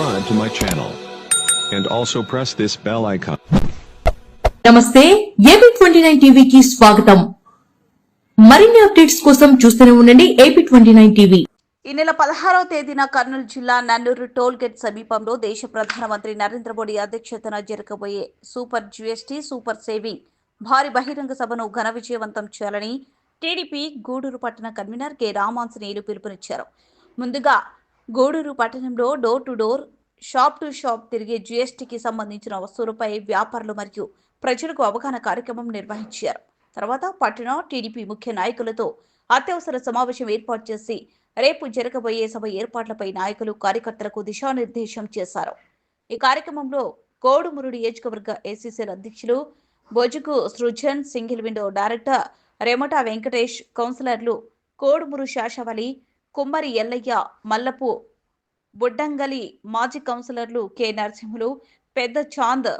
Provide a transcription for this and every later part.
subscribe to my channel. And also press this bell icon. నమస్తే AP twenty nine టీవీకి స్వాగతం మరిన్ని updates కోసం చూస్తూనే ఉండండి ఏపీ ట్వంటీ నైన్ టీవీ ఈ నెల పదహారవ తేదీన కర్నూలు జిల్లా నన్నూరు టోల్ గేట్ సమీపంలో దేశ ప్రధానమంత్రి నరేంద్ర మోడీ అధ్యక్షతన జరగబోయే సూపర్ జిఎస్టీ సూపర్ సేవింగ్ భారీ బహిరంగ సభను ఘన విజయవంతం చేయాలని టీడీపీ గూడూరు పట్టణ కన్వీనర్ కె రామాంజనేయులు పిలుపునిచ్చారు ముందుగా గూడూరు పట్టణంలో door to door shop to shop తిరిగే జీఎస్టీకి సంబంధించిన వస్తువులపై వ్యాపారులు మరియు ప్రజలకు అవగాహన కార్యక్రమం నిర్వహించారు. తర్వాత పట్టణ టీడీపీ ముఖ్య నాయకులతో అత్యవసర సమావేశం ఏర్పాటు చేసి రేపు జరగబోయే సభ ఏర్పాట్లపై నాయకులు కార్యకర్తలకు దిశానిర్దేశం చేశారు. ఈ కార్యక్రమంలో కోడుమురుడు నియోజకవర్గ ఏసీసీల అధ్యక్షులు Bojuku Srujan single window director Remata Venkatesh కౌన్సిలర్లు కోడుమురు శాషవలి కుమ్మరి ఎల్లయ్య మల్లపు బుడ్డంగలి మాజీ కౌన్సిలర్లు కె. నరసింహులు పెద్ద చాంద్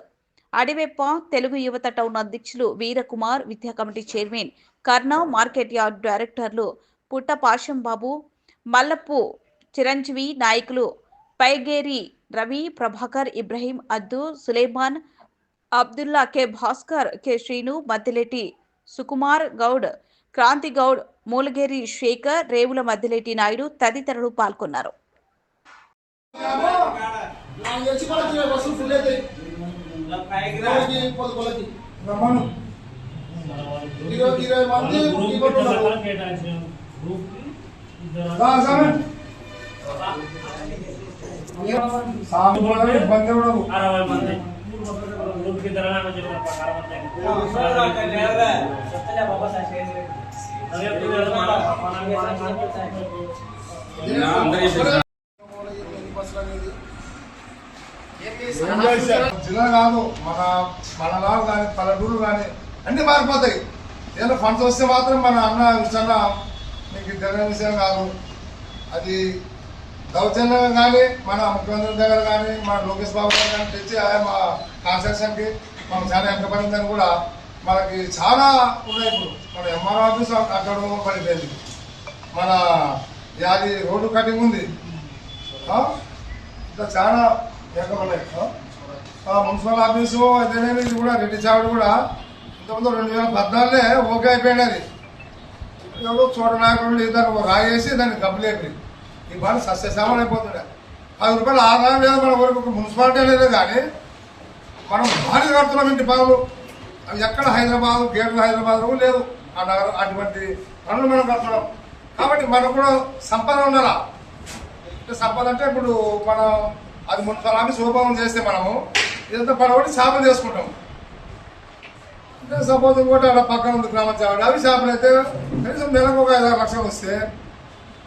అడివెప్ప తెలుగు యువత టౌన్ అధ్యక్షులు వీరకుమార్ విద్యా కమిటీ చైర్మన్ కర్ణ మార్కెట్ యార్డ్ డైరెక్టర్లు పుట్ట బాబు మల్లపు చిరంజీవి నాయకులు పైగేరి రవి ప్రభాకర్ ఇబ్రహీం అద్దు సులేమాన్ అబ్దుల్లా కె. భాస్కర్ కె. శ్రీను మద్దిలెట్టి సుకుమార్ గౌడ్ క్రాంతి గౌడ్ మూలగేరి శేఖర్ రేవుల మద్దిలేటి నాయుడు తదితరులు పాల్గొన్నారు కూడా ఇరవై బస్సులు ఫుల్ అవుతాయి జిల్లా కాదు మన మనలా కానీ పల్లెటూరు కానీ అన్ని మారిపోతాయి. ఏదైనా ఫండ్స్ వస్తే మాత్రం మన అన్న విషయాన మీకు తెలియని విషయం కాదు. అది దౌర్జన్యం కానీ మన ముఖ్యమంత్రి దగ్గర కానీ మన లోకేష్ బాబు గారు కానీ తెచ్చి మా కాన్స్ట్రక్షన్కి మనం చాలా వెనకబడిందని కూడా మనకి చాలా ఉన్నాయి ఇప్పుడు. మన ఎంఆర్ ఆఫీస్ అక్కడ పడిపోయింది. మన అది రోడ్డు కటింగ్ ఉంది. ఇట్లా చాలా వెనకబడ్డాయి. మున్సిపల్ ఆఫీసు అదేనేమి ఇది కూడా రెడ్డి చావుడు కూడా ఇంతకుముందు రెండు వేల పద్నాలుగులే ఓకే అయిపోయింది అది. ఎవరో చోట నాయకులు ఇద్దరు రాయేసి దాన్ని గబ్బులేపి ఈ బాగా సస్యశామం అయిపోతుండే. పది రూపాయలు ఆదాయం లేదు మన వరకు ఒక మున్సిపాలిటీ లేదు కానీ మనం భారీ కడుతున్నాం ఇంటి పనులు అవి ఎక్కడ హైదరాబాద్ గేట్లు హైదరాబాద్ లేవు. ఆ నగరం అటువంటి పనులు మనం కడుతున్నాం. కాబట్టి మనకు కూడా సంపద ఉండాలా? సంపద అంటే ఇప్పుడు మనం అది మున్సిపల్ ఆఫీస్ ఓపెన్ చేస్తే మనము ఇదంతా పడబడి శాపం చేసుకుంటాం. అంటే సపోజ్ ఇంకోటి అలా పక్కన ఉంది గ్రామ చావడి అవి చేపలు అయితే కనీసం నెలకు ఒక ఐదు ఆరు లక్షలు వస్తే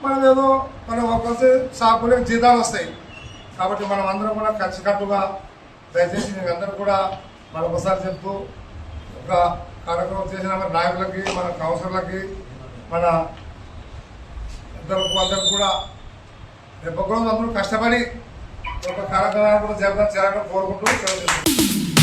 మనం ఏదో మనం ఒక్కొక్క షాపులే జీతాలు వస్తాయి. కాబట్టి మనం అందరం కూడా కలిసికట్టుగా దయచేసి మీకు అందరూ కూడా ఒకసారి చెప్తూ ఒక కార్యక్రమం చేసిన మన నాయకులకి మన కౌన్సిలర్లకి మన ఇద్దరు కూడా రేపు కూడా అందరూ కష్టపడి ఒక కార్యక్రమాన్ని కూడా జరగడం చేయాలని కోరుకుంటూ